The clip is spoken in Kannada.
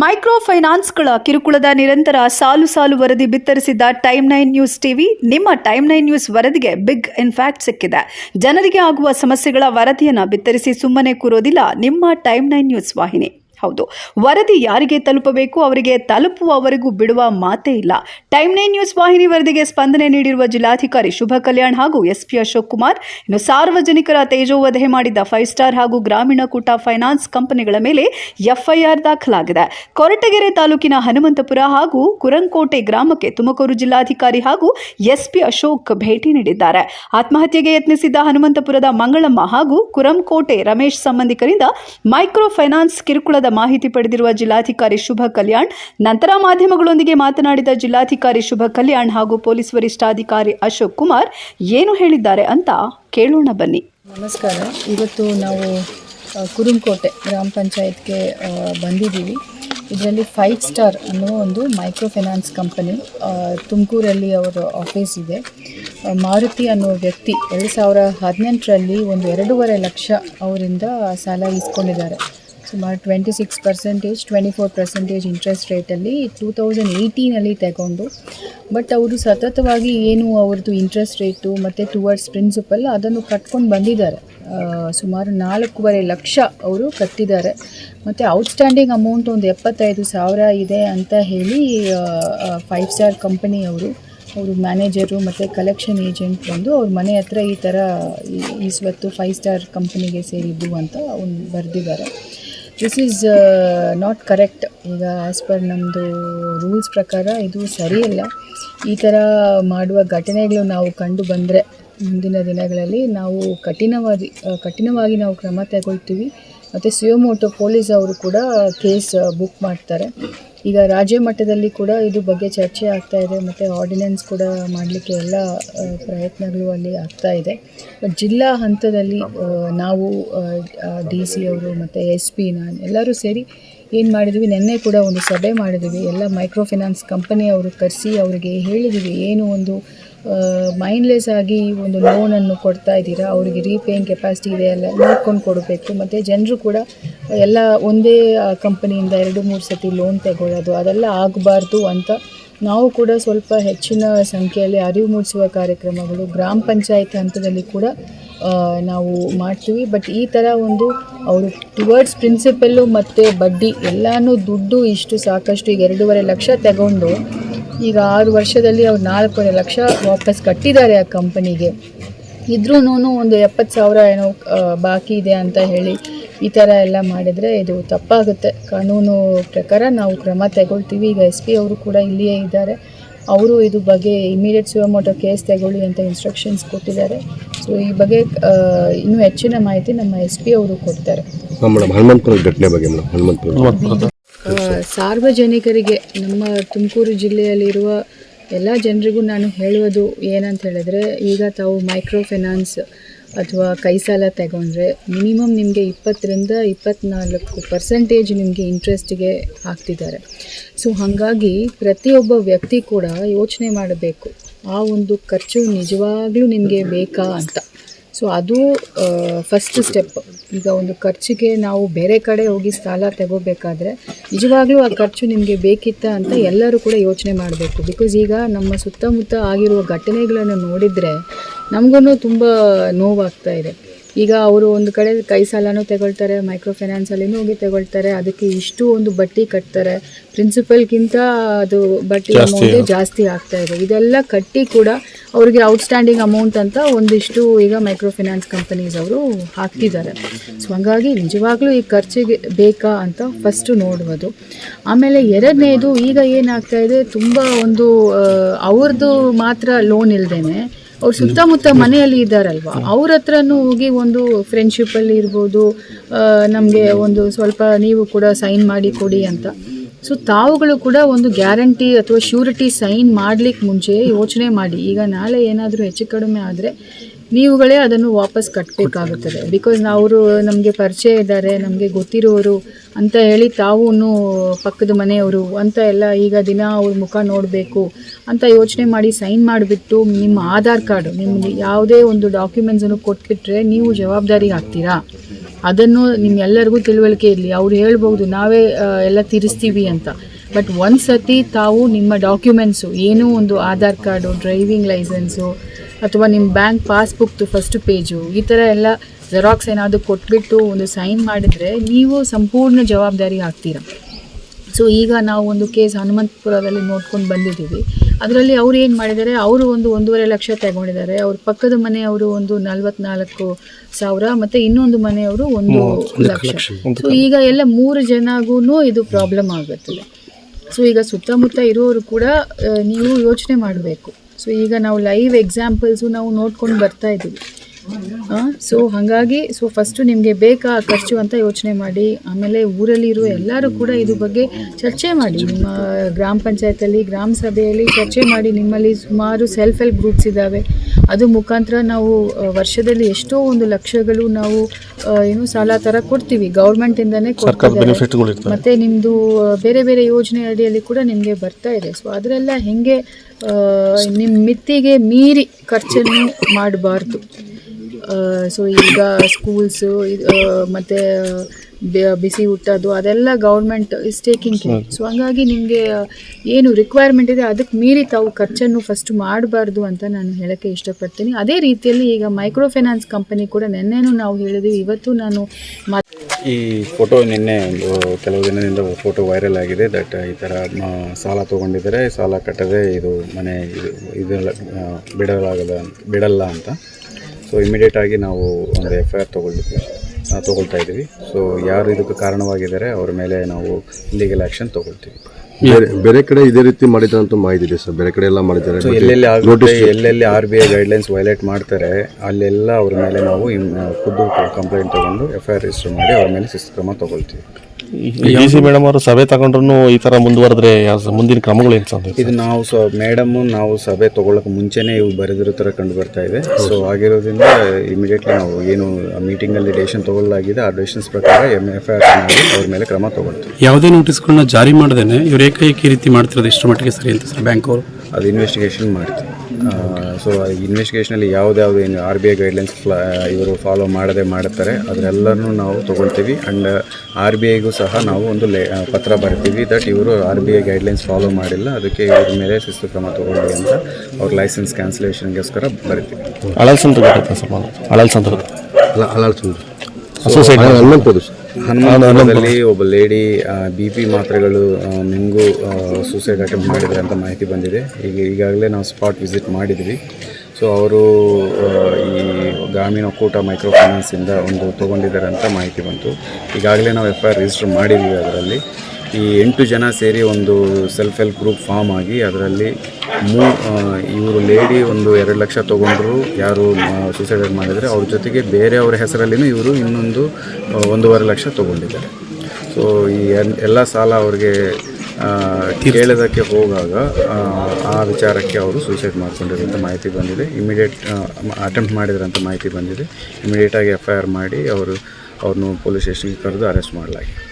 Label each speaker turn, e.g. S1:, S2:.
S1: ಮೈಕ್ರೋ ಫೈನಾನ್ಸ್ಗಳ ಕಿರುಕುಳದ ನಿರಂತರ ಸಾಲು ಸಾಲು ವರದಿ ಬಿತ್ತರಿಸಿದ್ದ ಟೈಮ್ ನೈನ್ ನ್ಯೂಸ್ ಟಿವಿ ನಿಮ್ಮ ಟೈಮ್ ನೈನ್ ನ್ಯೂಸ್ ವರದಿಗೆ ಬಿಗ್ ಇನ್ಫ್ಯಾಕ್ಟ್ ಸಿಕ್ಕಿದೆ. ಜನರಿಗೆ ಆಗುವ ಸಮಸ್ಯೆಗಳ ವರದಿಯನ್ನು ಬಿತ್ತರಿಸಿ ಸುಮ್ಮನೆ ಕೂರೋದಿಲ್ಲ ನಿಮ್ಮ ಟೈಮ್ ನೈನ್ ನ್ಯೂಸ್ ವಾಹಿನಿ. ಹೌದು. ವರದಿ ಯಾರಿಗೆ ತಲುಪಬೇಕು, ಅವರಿಗೆ ತಲುಪುವವರೆಗೂ ಬಿಡುವ ಮಾತೇ ಇಲ್ಲ. ಟೈಮ್ ನೈನ್ ನ್ಯೂಸ್ ವಾಹಿನಿ ವರದಿಗೆ ಸ್ಪಂದನೆ ನೀಡಿರುವ ಜಿಲ್ಲಾಧಿಕಾರಿ ಶುಭ ಕಲ್ಯಾಣ್ ಹಾಗೂ ಎಸ್ಪಿ ಅಶೋಕ್ ಕುಮಾರ್, ಇನ್ನು ಸಾರ್ವಜನಿಕರ ತೇಜೋವಧೆ ಮಾಡಿದ್ದ ಫೈವ್ ಸ್ಟಾರ್ ಹಾಗೂ ಗ್ರಾಮೀಣ ಕೂಟ ಫೈನಾನ್ಸ್ ಕಂಪನಿಗಳ ಮೇಲೆ ಎಫ್ಐಆರ್ ದಾಖಲಾಗಿದೆ. ಕೊರಟಗೆರೆ ತಾಲೂಕಿನ ಹನುಮಂತಪುರ ಹಾಗೂ ಕುರಂಕೋಟೆ ಗ್ರಾಮಕ್ಕೆ ತುಮಕೂರು ಜಿಲ್ಲಾಧಿಕಾರಿ ಹಾಗೂ ಎಸ್ಪಿ ಅಶೋಕ್ ಭೇಟಿ ನೀಡಿದ್ದಾರೆ. ಆತ್ಮಹತ್ಯೆಗೆ ಯತ್ನಿಸಿದ್ದ ಹನುಮಂತಪುರದ ಮಂಗಳಮ್ಮ ಹಾಗೂ ಕುರಂಕೋಟೆ ರಮೇಶ್ ಸಂಬಂಧಿಕರಿಂದ ಮೈಕ್ರೋ ಫೈನಾನ್ಸ್ ಕಿರುಕುಳದ ಮಾಹಿತಿ ಪಡೆದಿರುವ ಜಿಲ್ಲಾಧಿಕಾರಿ ಶುಭ ಕಲ್ಯಾಣ್, ನಂತರ ಮಾಧ್ಯಮಗಳೊಂದಿಗೆ ಮಾತನಾಡಿದ ಜಿಲ್ಲಾಧಿಕಾರಿ ಶುಭ ಕಲ್ಯಾಣ್ ಹಾಗೂ ಪೊಲೀಸ್ ವರಿಷ್ಠಾಧಿಕಾರಿ ಅಶೋಕ್ ಕುಮಾರ್, ಏನು ಹೇಳಿದ್ದಾರೆ ಅಂತ ಕೇಳೋಣ ಬನ್ನಿ.
S2: ನಮಸ್ಕಾರ. ಇವತ್ತು ನಾವು ಕುರುಂಕೋಟೆ ಗ್ರಾಮ ಪಂಚಾಯತ್ಗೆ ಬಂದಿದ್ದೀವಿ. ಇದರಲ್ಲಿ ಫೈವ್ ಸ್ಟಾರ್ ಅನ್ನೋ ಒಂದು ಮೈಕ್ರೋ ಫೈನಾನ್ಸ್ ಕಂಪನಿ ತುಮಕೂರಲ್ಲಿ ಅವರ ಆಫೀಸ್ ಇದೆ. ಮಾರುತಿ ಅನ್ನೋ ವ್ಯಕ್ತಿ ಎರಡು ಸಾವಿರ ಹದಿನೆಂಟರಲ್ಲಿ ಒಂದು ಎರಡೂವರೆ ಲಕ್ಷ ಅವರಿಂದ ಸಾಲ ಇಸ್ಕೊಂಡಿದ್ದಾರೆ ಸುಮಾರು twenty six percentage twenty four percentage interest ರೇಟಲ್ಲಿ ಟೂ ತೌಸಂಡ್ ಏಯ್ಟೀನಲ್ಲಿ ತಗೊಂಡು. ಬಟ್ ಅವರು ಸತತವಾಗಿ ಏನು ಅವ್ರದ್ದು ಇಂಟ್ರೆಸ್ಟ್ ರೇಟು ಮತ್ತು ಟುವರ್ಡ್ಸ್ ಪ್ರಿನ್ಸಿಪಲ್ ಅದನ್ನು ಕಟ್ಕೊಂಡು ಬಂದಿದ್ದಾರೆ. ಸುಮಾರು ನಾಲ್ಕೂವರೆ ಲಕ್ಷ ಅವರು ಕಟ್ಟಿದ್ದಾರೆ. ಮತ್ತು ಔಟ್ಸ್ಟ್ಯಾಂಡಿಂಗ್ ಅಮೌಂಟ್ ಒಂದು ಎಪ್ಪತ್ತೈದು ಸಾವಿರ ಇದೆ ಅಂತ ಹೇಳಿ ಫೈವ್ ಸ್ಟಾರ್ ಕಂಪನಿಯವರು ಅವರು ಮ್ಯಾನೇಜರು ಮತ್ತು ಕಲೆಕ್ಷನ್ ಏಜೆಂಟ್ ಬಂದು ಅವ್ರ ಮನೆ ಹತ್ರ ಈ ಥರ ಈ- ಸ್ವತ್ತು ಫೈವ್ ಸ್ಟಾರ್ ಕಂಪನಿಗೆ ಸೇರಿದ್ದು ಅಂತ ಒಂದು ಬರೆದಿದ್ದಾರೆ. ದಿಸ್ ಈಸ್ ನಾಟ್ ಕರೆಕ್ಟ್ ಈಗ ಆ್ಯಸ್ ಪರ್ ನಮ್ಮದು ರೂಲ್ಸ್ ಪ್ರಕಾರ ಇದು ಸರಿಯಲ್ಲ ಈ ಥರ ಮಾಡುವ ಘಟನೆಗಳು ನಾವು ಕಂಡು ಬಂದರೆ ಮುಂದಿನ ದಿನಗಳಲ್ಲಿ ನಾವು ಕಠಿಣವಾಗಿ ಕಠಿಣವಾಗಿ ನಾವು ಕ್ರಮ ತಗೊಳ್ತೀವಿ. ಮತ್ತು ಸಿಯೋಮೋಟೋ ಪೊಲೀಸ್ ಅವರು ಕೂಡ ಕೇಸ್ ಬುಕ್ ಮಾಡ್ತಾರೆ. ಈಗ ರಾಜ್ಯ ಮಟ್ಟದಲ್ಲಿ ಕೂಡ ಇದು ಬಗ್ಗೆ ಚರ್ಚೆ ಆಗ್ತಾ ಇದೆ, ಮತ್ತು ಆರ್ಡಿನೆನ್ಸ್ ಕೂಡ ಮಾಡಲಿಕ್ಕೆ ಎಲ್ಲ ಪ್ರಯತ್ನಗಳು ಅಲ್ಲಿ ಆಗ್ತಾ ಇದೆ. ಬಟ್ ಜಿಲ್ಲಾ ಹಂತದಲ್ಲಿ ನಾವು ಡಿ ಸಿ ಅವರು ಮತ್ತು ಎಸ್ ಪಿ ನಾನು ಎಲ್ಲರೂ ಸೇರಿ ಏನು ಮಾಡಿದ್ವಿ, ನಿನ್ನೆ ಕೂಡ ಒಂದು ಸಭೆ ಮಾಡಿದ್ವಿ. ಎಲ್ಲ ಮೈಕ್ರೋ ಫಿನಾನ್ಸ್ ಕಂಪನಿ ಅವರು ಕರೆಸಿ ಅವರಿಗೆ ಹೇಳಿದ್ವಿ, ಏನು ಒಂದು ಮೈಂಡ್ಲೆಸ್ ಆಗಿ ಒಂದು ಲೋನನ್ನು ಕೊಡ್ತಾ ಇದ್ದೀರಾ? ಅವರಿಗೆ ರೀಪೇಯಿಂಗ್ ಕೆಪಾಸಿಟಿ ಇದೆ ಎಲ್ಲ ನೋಡ್ಕೊಂಡು ಕೊಡಬೇಕು. ಮತ್ತು ಜನರು ಕೂಡ ಎಲ್ಲ ಒಂದೇ ಕಂಪನಿಯಿಂದ ಎರಡು, ಮೂರು ಸತಿ ಲೋನ್ ತಗೊಳ್ಳೋದು ಅದೆಲ್ಲ ಆಗಬಾರ್ದು ಅಂತ ನಾವು ಕೂಡ ಸ್ವಲ್ಪ ಹೆಚ್ಚಿನ ಸಂಖ್ಯೆಯಲ್ಲಿ ಅರಿವು ಮೂಡಿಸುವ ಕಾರ್ಯಕ್ರಮಗಳು ಗ್ರಾಮ ಪಂಚಾಯತ್ ಹಂತದಲ್ಲಿ ಕೂಡ ನಾವು ಮಾಡ್ತೀವಿ. ಬಟ್ ಈ ಥರ ಒಂದು ಅವರು ಟುವರ್ಡ್ಸ್ ಪ್ರಿನ್ಸಿಪಲ್ಲು ಮತ್ತು ಬಡ್ಡಿ ಎಲ್ಲನೂ ದುಡ್ಡು ಇಷ್ಟು ಸಾಕಷ್ಟು ಈಗ ಎರಡೂವರೆ ಲಕ್ಷ ತಗೊಂಡು ಈಗ ಆರು ವರ್ಷದಲ್ಲಿ ಅವ್ರು ನಾಲ್ಕೂವರೆ ಲಕ್ಷ ವಾಪಸ್ ಕಟ್ಟಿದ್ದಾರೆ ಆ ಕಂಪನಿಗೆ. ಇದ್ರೂ ಒಂದು ಎಪ್ಪತ್ತು ಸಾವಿರ ಏನೋ ಬಾಕಿ ಇದೆ ಅಂತ ಹೇಳಿ ಈ ಥರ ಎಲ್ಲ ಮಾಡಿದರೆ ಇದು ತಪ್ಪಾಗುತ್ತೆ. ಕಾನೂನು ಪ್ರಕಾರ ನಾವು ಕ್ರಮ ತಗೊಳ್ತೀವಿ. ಈಗ ಎಸ್ ಪಿ ಅವರು ಕೂಡ ಇಲ್ಲಿಯೇ ಇದ್ದಾರೆ. ಅವರು ಇದು ಬಗ್ಗೆ ಇಮಿಡಿಯೇಟ್ ಸುವಮೋಟೋ ಕೇಸ್ ತಗೊಳ್ಳಿ ಅಂತ ಇನ್ಸ್ಟ್ರಕ್ಷನ್ಸ್ ಕೊಟ್ಟಿದ್ದಾರೆ. ಸೊ ಈ ಬಗ್ಗೆ ಇನ್ನೂ ಹೆಚ್ಚಿನ ಮಾಹಿತಿ ನಮ್ಮ ಎಸ್ ಪಿ ಅವರು ಕೊಡ್ತಾರೆ. ಸಾರ್ವಜನಿಕರಿಗೆ ನಮ್ಮ ತುಮಕೂರು ಜಿಲ್ಲೆಯಲ್ಲಿರುವ ಎಲ್ಲ ಜನರಿಗೂ ನಾನು ಹೇಳುವುದು ಏನಂತ ಹೇಳಿದ್ರೆ ಈಗ ತಾವು ಮೈಕ್ರೋ ಫೈನಾನ್ಸ್ ಅಥವಾ ಕೈ ಸಾಲ ತಗೊಂಡ್ರೆ ಮಿನಿಮಮ್ ನಿಮಗೆ ಇಪ್ಪತ್ತರಿಂದ ಇಪ್ಪತ್ತ್ನಾಲ್ಕು ಪರ್ಸೆಂಟೇಜ್ ನಿಮಗೆ ಇಂಟ್ರೆಸ್ಟಿಗೆ ಹಾಕ್ತಿದ್ದಾರೆ. ಸೊ ಹಾಗಾಗಿ ಪ್ರತಿಯೊಬ್ಬ ವ್ಯಕ್ತಿ ಕೂಡ ಯೋಚನೆ ಮಾಡಬೇಕು ಆ ಒಂದು ಖರ್ಚು ನಿಜವಾಗ್ಲೂ ನಿಮಗೆ ಬೇಕಾ ಅಂತ. ಸೊ ಅದು ಫಸ್ಟ್ ಸ್ಟೆಪ್ ಈಗ ಒಂದು ಖರ್ಚಿಗೆ ನಾವು ಬೇರೆ ಕಡೆ ಹೋಗಿ ಸಾಲ ತಗೋಬೇಕಾದ್ರೆ, ನಿಜವಾಗ್ಲೂ ಆ ಖರ್ಚು ನಿಮಗೆ ಬೇಕಿತ್ತ ಅಂತ ಎಲ್ಲರೂ ಕೂಡ ಯೋಚನೆ ಮಾಡಬೇಕು. ಬಿಕಾಸ್ ಈಗ ನಮ್ಮ ಸುತ್ತಮುತ್ತ ಆಗಿರುವ ಘಟನೆಗಳನ್ನು ನೋಡಿದರೆ ನಮಗೂ ತುಂಬ ನೋವಾಗ್ತಾ ಇದೆ. ಈಗ ಅವರು ಒಂದು ಕಡೆ ಕೈ ಸಾಲನೂ ತಗೊಳ್ತಾರೆ ಮೈಕ್ರೋ ಫೈನಾನ್ಸಲ್ಲಿನೂ ಹೋಗಿ ತಗೊಳ್ತಾರೆ ಅದಕ್ಕೆ ಇಷ್ಟು ಒಂದು ಬಡ್ಡಿ ಕಟ್ತಾರೆ. ಪ್ರಿನ್ಸಿಪಲ್ಗಿಂತ ಅದು ಬಡ್ಡಿ ಅಮೌಂಟ್ ಜಾಸ್ತಿ ಆಗ್ತಾ ಇದೆ. ಇದೆಲ್ಲ ಕಟ್ಟಿ ಕೂಡ ಅವ್ರಿಗೆ ಔಟ್ಸ್ಟ್ಯಾಂಡಿಂಗ್ ಅಮೌಂಟ್ ಅಂತ ಒಂದಿಷ್ಟು ಈಗ ಮೈಕ್ರೋ ಫೈನಾನ್ಸ್ ಕಂಪನೀಸ್ ಅವರು ಹಾಕ್ತಿದ್ದಾರೆ. ಸೊ ಹಾಗಾಗಿ ನಿಜವಾಗ್ಲೂ ಈ ಖರ್ಚಿಗೆ ಬೇಕಾ ಅಂತ ಫಸ್ಟು ನೋಡುವುದು ಆಮೇಲೆ ಎರಡನೇದು ಈಗ ಏನಾಗ್ತಾ ಇದೆ ತುಂಬ ಒಂದು ಅವ್ರದ್ದು ಮಾತ್ರ ಲೋನ್ ಇಲ್ದೇನೆ ಅವ್ರು ಸುತ್ತಮುತ್ತ ಮನೆಯಲ್ಲಿ ಇದ್ದಾರಲ್ವಾ? ಅವ್ರ ಹತ್ರನೂ ಹೋಗಿ ಒಂದು ಫ್ರೆಂಡ್ಶಿಪ್ಪಲ್ಲಿ ಇರ್ಬೋದು ನಮಗೆ ಒಂದು ಸ್ವಲ್ಪ ನೀವು ಕೂಡ ಸೈನ್ ಮಾಡಿ ಕೊಡಿ ಅಂತ. ಸೊ ತಾವುಗಳು ಕೂಡ ಒಂದು ಗ್ಯಾರಂಟಿ ಅಥವಾ ಶ್ಯೂರಿಟಿ ಸೈನ್ ಮಾಡ್ಲಿಕ್ಕೆ ಮುಂಚೆ ಯೋಚನೆ ಮಾಡಿ. ಈಗ ನಾಳೆ ಏನಾದರೂ ಹೆಚ್ಚು ಕಡಿಮೆ ಆದರೆ ನೀವುಗಳೇ ಅದನ್ನು ವಾಪಸ್ ಕಟ್ಟಬೇಕಾಗುತ್ತದೆ ಬಿಕಾಸ್ ಅವರು ನಮಗೆ ಪರಿಚಯ ಇದ್ದಾರೆ, ನಮಗೆ ಗೊತ್ತಿರೋರು ಅಂತ ಹೇಳಿ ತಾವೂ ಪಕ್ಕದ ಮನೆಯವರು ಅಂತ ಎಲ್ಲ ಈಗ ದಿನ ಅವ್ರ ಮುಖ ನೋಡಬೇಕು ಅಂತ ಯೋಚನೆ ಮಾಡಿ ಸೈನ್ ಮಾಡಿಬಿಟ್ಟು ನಿಮ್ಮ ಆಧಾರ್ ಕಾರ್ಡು ನಿಮಗೆ ಯಾವುದೇ ಒಂದು ಡಾಕ್ಯುಮೆಂಟ್ಸನ್ನು ಕೊಟ್ಬಿಟ್ರೆ ನೀವು ಜವಾಬ್ದಾರಿ ಆಗ್ತೀರಾ? ಅದನ್ನು ನಿಮ್ಮೆಲ್ಲರಿಗೂ ತಿಳುವಳಿಕೆ ಇರಲಿ. ಅವ್ರು ಹೇಳ್ಬೋದು, ನಾವೇ ಎಲ್ಲ ತೀರಿಸ್ತೀವಿ ಅಂತ. ಬಟ್ ಒಂದು ಸತಿ ತಾವು ನಿಮ್ಮ ಡಾಕ್ಯುಮೆಂಟ್ಸು ಏನೋ ಒಂದು ಆಧಾರ್ ಕಾರ್ಡು ಡ್ರೈವಿಂಗ್ ಲೈಸೆನ್ಸು ಅಥವಾ ನಿಮ್ಮ ಬ್ಯಾಂಕ್ ಪಾಸ್ಬುಕ್ದು ಫಸ್ಟ್ ಪೇಜು ಈ ಥರ ಎಲ್ಲ ಜೆರಾಕ್ಸ್ ಏನಾದರೂ ಕೊಟ್ಬಿಟ್ಟು ಒಂದು ಸೈನ್ ಮಾಡಿದರೆ ನೀವು ಸಂಪೂರ್ಣ ಜವಾಬ್ದಾರಿ ಆಗ್ತೀರಾ. ಸೊ ಈಗ ನಾವು ಒಂದು ಕೇಸ್ ಹನುಮಂತಪುರದಲ್ಲಿ ನೋಡ್ಕೊಂಡು ಬಂದಿದ್ದೀವಿ. ಅದರಲ್ಲಿ ಅವ್ರು ಏನು ಮಾಡಿದ್ದಾರೆ ಅವರು ಒಂದು ಒಂದೂವರೆ ಲಕ್ಷ ತಗೊಂಡಿದ್ದಾರೆ. ಅವ್ರ ಪಕ್ಕದ ಮನೆಯವರು ಒಂದು ನಲ್ವತ್ನಾಲ್ಕು ಸಾವಿರ ಮತ್ತು ಇನ್ನೊಂದು ಮನೆಯವರು ಒಂದು ಲಕ್ಷ. ಸೊ ಈಗ ಎಲ್ಲ ಮೂರು ಜನಗೂ ಇದು ಪ್ರಾಬ್ಲಮ್ ಆಗುತ್ತದೆ. ಸೊ ಈಗ ಸುತ್ತಮುತ್ತ ಇರೋರು ಕೂಡ ನೀವು ಯೋಚನೆ ಮಾಡಬೇಕು. ಸೊ ಈಗ ನಾವು ಲೈವ್ ಎಕ್ಸಾಂಪಲ್ಸು ನಾವು ನೋಡ್ಕೊಂಡು ಬರ್ತಾ ಇದ್ದೀವಿ. ಸೊ ಹಾಗಾಗಿ ಸೊ ಫಸ್ಟು ನಿಮಗೆ ಬೇಕಾ ಖರ್ಚು ಅಂತ ಯೋಚನೆ ಮಾಡಿ, ಆಮೇಲೆ ಊರಲ್ಲಿ ಇರುವ ಎಲ್ಲರೂ ಕೂಡ ಇದ್ರ ಬಗ್ಗೆ ಚರ್ಚೆ ಮಾಡಿ. ನಿಮ್ಮ ಗ್ರಾಮ ಪಂಚಾಯತಲ್ಲಿ ಗ್ರಾಮ ಸಭೆಯಲ್ಲಿ ಚರ್ಚೆ ಮಾಡಿ, ನಿಮ್ಮಲ್ಲಿ ಸುಮಾರು ಸೆಲ್ಫ್ ಹೆಲ್ಪ್ ಗ್ರೂಪ್ಸ್ ಇದ್ದಾವೆ ಅದು ಮುಖಾಂತರ ನಾವು ವರ್ಷದಲ್ಲಿ ಎಷ್ಟೋ ಒಂದು ಲಕ್ಷಗಳು ನಾವು ಏನು ಸಾಲ ಥರ ಕೊಡ್ತೀವಿ. ಗೌರ್ಮೆಂಟಿಂದನೇ ಕೊಡ್ತಿದ್ದಾರೆ. ಮತ್ತೆ ನಿಮ್ಮದು ಬೇರೆ ಬೇರೆ ಯೋಜನೆ ಅಡಿಯಲ್ಲಿ ಕೂಡ ನಿಮಗೆ ಬರ್ತಾ ಇದೆ. ಸೊ ಅದರೆಲ್ಲ ಹೆಂಗೆ ನಿಮ್ಮ ಮಿತಿಗೆ ಮೀರಿ ಖರ್ಚನ್ನು ಮಾಡಬಾರ್ದು. ಸೊ ಈಗ ಸ್ಕೂಲ್ಸು ಮತ್ತು ಬಿಸಿ ಊಟದ್ದು ಅದೆಲ್ಲ government is taking care so ಹಂಗಾಗಿ ನಿಮಗೆ ಏನು ರಿಕ್ವೈರ್ಮೆಂಟ್ ಇದೆ ಅದಕ್ಕೆ ಮೀರಿ ತಾವು ಖರ್ಚನ್ನು ಫಸ್ಟ್ ಮಾಡಬಾರ್ದು ಅಂತ ನಾನು ಹೇಳೋಕ್ಕೆ ಇಷ್ಟಪಡ್ತೀನಿ. ಅದೇ ರೀತಿಯಲ್ಲಿ ಈಗ ಮೈಕ್ರೋ ಫೈನಾನ್ಸ್ ಕಂಪನಿ ಕೂಡ ನಿನ್ನೆನೂ ನಾವು ಹೇಳಿದ್ವಿ ಇವತ್ತು ನಾನು
S3: ಈ ಫೋಟೋ ನಿನ್ನೆ ಒಂದು ಕೆಲವು ದಿನದಿಂದ ಫೋಟೋ ವೈರಲ್ ಆಗಿದೆ ದಟ್ ಈ ಥರ ಸಾಲ ತೊಗೊಂಡಿದ್ದಾರೆ ಸಾಲ ಕಟ್ಟದೆ ಇದು ಮನೆ ಇದು ಇದೆಲ್ಲ ಬಿಡಲಾಗದ ಬಿಡಲ್ಲ ಅಂತ. ಸೊ ಇಮಿಡಿಯೇಟಾಗಿ ನಾವು ಒಂದು ಎಫ್ ಐ ಆರ್ ತೊಗೊಳ್ತೀವಿ ತೊಗೊಳ್ತಾ ಇದ್ದೀವಿ. ಸೊ ಯಾರು ಇದಕ್ಕೆ ಕಾರಣವಾಗಿದ್ದಾರೆ ಅವ್ರ ಮೇಲೆ ನಾವು ಲೀಗಲ್ ಆ್ಯಕ್ಷನ್ ತಗೊಳ್ತೀವಿ.
S4: ಬೇರೆ ಬೇರೆ ಕಡೆ ಇದೇ ರೀತಿ ಮಾಡಿದ್ದಾರೆ ಅಂತ ಮಾಹಿತಿ ಇದೆ ಸರ್. ಬೇರೆ ಕಡೆ ಎಲ್ಲ ಮಾಡಿದ್ದಾರೆ.
S3: ಸೊ ಎಲ್ಲೆಲ್ಲಿ ಆಗುತ್ತೆ ಎಲ್ಲೆಲ್ಲಿ R B I guidelines violate ಮಾಡ್ತಾರೆ ಅಲ್ಲೆಲ್ಲ ಅವ್ರ ಮೇಲೆ ನಾವು ಖುದ್ದು ಕಂಪ್ಲೇಂಟ್ ತಗೊಂಡು ಎಫ್ ಐ ಆರ್ ರಿಜಿಸ್ಟರ್ ಮಾಡಿ ಅವ್ರ ಮೇಲೆ ಶಿಸ್ತು ಕ್ರಮ ತೊಗೊಳ್ತೀವಿ.
S5: ಡಿ ಸಿ ಮೇಡಮ್ ಅವರು ಸಭೆ ತಗೊಂಡ್ರು ಈ ತರ ಮುಂದುವರೆದ್ರೆ ಯಾವ- ಮುಂದಿನ ಕ್ರಮಗಳು ಏನು ಸರ್?
S3: ಇದು ನಾವು ಸ ಮೇಡಮ್ ನಾವು ಸಭೆ ತಗೊಳ್ಳೋಕೆ ಮುಂಚೆನೇ ಇವು ಬರೆದಿರೋ ಥರ ಕಂಡು ಬರ್ತಾ ಇದೆ. ಸೊ ಆಗಿರೋದ್ರಿಂದ ಇಮಿಡಿಯೇಟ್ಲಿ ನಾವು ಏನು ಮೀಟಿಂಗಲ್ಲಿ ಡಿಸಿಷನ್ ತಗೊಳ್ಳಲಾಗಿದೆ ಆ ಡಿಸಿಷನ್ಸ್ ಪ್ರಕಾರ ಎಂ ಎಫ್ ಐ ಆರ್ ಮಾಡಿ ಅವ್ರ ಮೇಲೆ ಕ್ರಮ ತಗೊಳ್ತೀವಿ.
S6: ಯಾವುದೇ ನೋಟಿಸ್ಗಳನ್ನ ಜಾರಿ ಮಾಡದೇನೆ ಇವ್ರು ಏಕೈಕಿ ಈ ರೀತಿ ಮಾಡ್ತಿರೋದು ಎಷ್ಟು ಮಟ್ಟಿಗೆ ಸರಿ ಅಂತ ಸರ್ ಬ್ಯಾಂಕ್ ಅವರು?
S3: ಅದು ಇನ್ವೆಸ್ಟಿಗೇಷನ್ ಮಾಡ್ತೀವಿ. ಸೊ ಇನ್ವೆಸ್ಟಿಗೇಷನಲ್ಲಿ ಯಾವುದ್ಯಾವುದು ಏನು ಆರ್ ಬಿ ಐ ಗೈಡ್ಲೈನ್ಸ್ ಇವರು ಫಾಲೋ ಮಾಡದೆ ಮಾಡುತ್ತಾರೆ ಅದರೆಲ್ಲನೂ ನಾವು ತೊಗೊಳ್ತೀವಿ. ಆ್ಯಂಡ್ ಆರ್ ಬಿ ಐಗೂ ಸಹ ನಾವು ಒಂದು ಲೇ ಪತ್ರ ಬರ್ತೀವಿ ದಟ್ ಇವರು R B I guidelines follow ಮಾಡಿಲ್ಲ. ಅದಕ್ಕೆ ಇವ್ರ ಮೇಲೆ ಶಿಸ್ತು ಕ್ರಮ ತಗೊಳ್ಳಿ ಅಂತ ಅವ್ರ ಲೈಸೆನ್ಸ್ ಕ್ಯಾನ್ಸಲೇಷನ್ಗೋಸ್ಕರ ಬರ್ತೀವಿ.
S5: ಅಳಲ್ ಸಂತ ಅಳಲ್ ಸಂತ ಅಲ್ಲ ಅಳಲ್ ಸಂತ
S4: ಅಲ್ಲ
S5: ಅಸೋಸಿಯೇಟ್
S4: ಹನುಮಂತಪುರ ಸರ್.
S3: ಹನುಮಂತಪುರದಲ್ಲಿ ಒಬ್ಬ ಲೇಡಿ ಬಿ ಪಿ ಮಾತ್ರೆಗಳು ನಿಮಗೂ ನುಂಗು ಸೂಸೈಡ್ ಅಟೆಂಪ್ಟ್ ಮಾಡಿದ್ದಾರೆ ಅಂತ ಮಾಹಿತಿ ಬಂದಿದೆ. ಈಗ ಈಗಾಗಲೇ ನಾವು ಸ್ಪಾಟ್ ವಿಸಿಟ್ ಮಾಡಿದ್ವಿ. ಸೊ ಅವರು ಈ ಗ್ರಾಮೀಣ ಒಕ್ಕೂಟ ಮೈಕ್ರೋ ಫೈನಾನ್ಸಿಂದ ಒಂದು ತೊಗೊಂಡಿದ್ದಾರೆ ಅಂತ ಮಾಹಿತಿ ಬಂತು. ಈಗಾಗಲೇ ನಾವು ಎಫ್ ಐ ಆರ್ ರಿಜಿಸ್ಟರ್ ಮಾಡಿದ್ವಿ ಅದರಲ್ಲಿ. ಈ ಎಂಟು ಜನ ಸೇರಿ ಒಂದು ಸೆಲ್ಫ್ ಹೆಲ್ಪ್ ಗ್ರೂಪ್ ಫಾರ್ಮ್ ಆಗಿ ಅದರಲ್ಲಿ ಮೂ ಇವರು ಲೇಡಿ ಒಂದು ಎರಡು ಲಕ್ಷ ತೊಗೊಂಡ್ರು ಯಾರು ಸೂಸೈಡ್ ಮಾಡಿದರೆ ಅವ್ರ ಜೊತೆಗೆ ಬೇರೆಯವರ ಹೆಸರಲ್ಲಿನೂ ಇವರು ಇನ್ನೊಂದು ಒಂದೂವರೆ ಲಕ್ಷ ತೊಗೊಂಡಿದ್ದಾರೆ. ಸೊ ಈ ಎಲ್ಲ ಸಾಲ ಅವ್ರಿಗೆ ಕೇಳೋದಕ್ಕೆ ಹೋಗಾಗ ಆ, ವಿಚಾರಕ್ಕೆ ಅವರು ಸೂಸೈಡ್ ಮಾಡ್ಕೊಂಡಿರೋಂಥ ಮಾಹಿತಿ ಬಂದಿದೆ. ಇಮಿಡಿಯೇಟ್ ಅಟೆಂಪ್ಟ್ ಮಾಡಿದ್ರಂತ ಮಾಹಿತಿ ಬಂದಿದೆ. ಇಮಿಡಿಯೇಟಾಗಿ ಎಫ್ ಐ ಆರ್ ಮಾಡಿ ಅವರು ಅವ್ರನ್ನು ಪೊಲೀಸ್ ಸ್ಟೇಷನ್ಗೆ ಕರೆದು ಅರೆಸ್ಟ್ ಮಾಡಲಾಗಿದೆ.